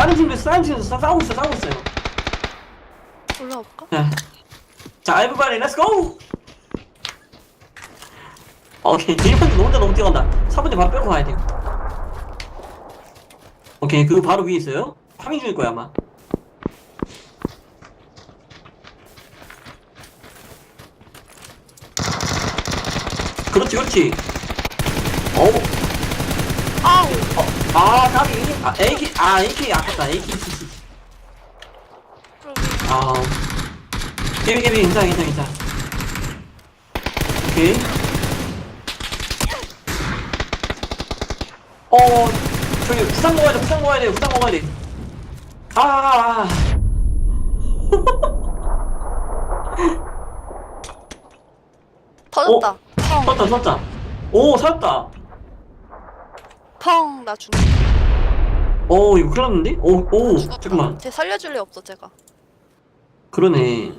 다른 있어 다른 있어 싸우고 있어 싸우고 있어요. 올라가 볼까? 자, 자 everybody let's go! 오케이 1번째 너 혼자 너무 뛰어간다. 4번째 바로 빼고 가야 돼 오케이 그거 바로 위에 있어요. 파밍 중일 거야 아마. 그렇지 그렇지 어우 아우 어, 아, AK, 아, AK, 아, AK 아깝다, AK. 아, 깨비, 깨비, 괜찮아, 괜찮아, 괜찮아. 오케이. 어, 저기, 부상 먹어야 돼, 부상 먹어야 돼, 부상 먹어야 돼. 아, 아, 아. 터졌다 섰다, 섰다. 오, 살았다. 펑펑나 죽. 오, 이거 큰일 났는데? 오, 오, 죽었다. 잠깐만. 쟤 살려줄 리 없어 제가. 그러네.